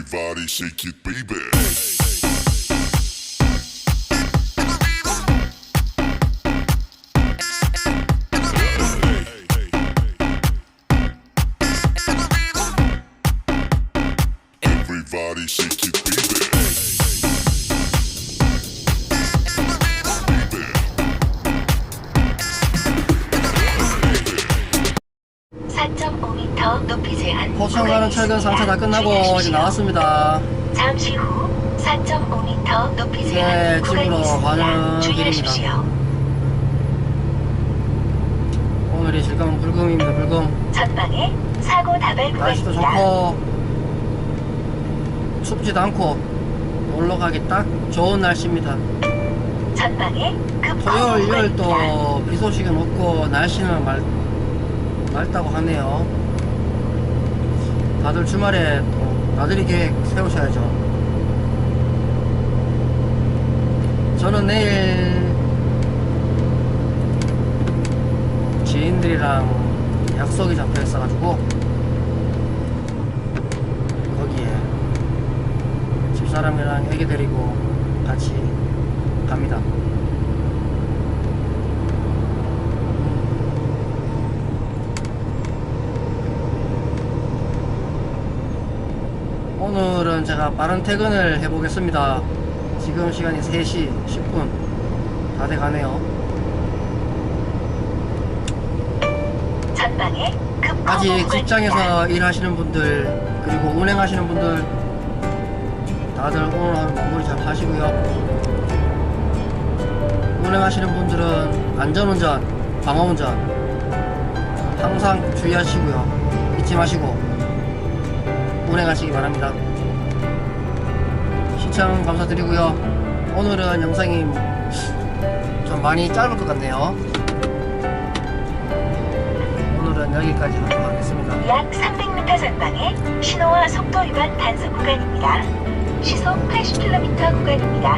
everybody shake it, baby. 높이 제한 포천 가는 철근 상차 다 끝나고 이제 나왔습니다. 잠시 후 4.5m 높이 네, 제한 구간이 집으로 있습니다. 주의하십시오. 오늘이 질감은 불금입니다. 불금. 전방에 사고 다발 날씨도 구간입니다. 좋고 춥지도 않고 놀러 가기 딱 좋은 날씨입니다. 전방에 급 토요일, 일요일 구간입니다. 또비 소식은 없고 날씨는 맑, 맑다고 하네요. 다들 주말에 또 나들이 계획 세우셔야죠. 저는 내일 지인들이랑 약속이 잡혀 있어가지고 거기에 집사람이랑 애기 데리고 같이 갑니다. 오늘은 제가 빠른 퇴근을 해보겠습니다. 지금 시간이 3시 10분 다 돼가네요. 아직. 직장에서 일하시는 분들 그리고 운행하시는 분들 다들 오늘 마무리 잘 하시고요. 운행하시는 분들은 안전운전, 방어운전 항상 주의하시고요. 잊지 마시고 운행하시기 바랍니다. 시청 감사드리고요. 오늘은 영상이 좀 많이 짧을 것 같네요. 오늘은 여기까지 하도록 하겠습니다. 약 300m 전방에 신호와 속도 위반 단속 구간입니다. 시속 80km 구간입니다.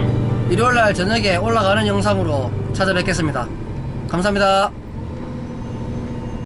일요일날 저녁에 올라가는 영상으로 찾아뵙겠습니다. 감사합니다.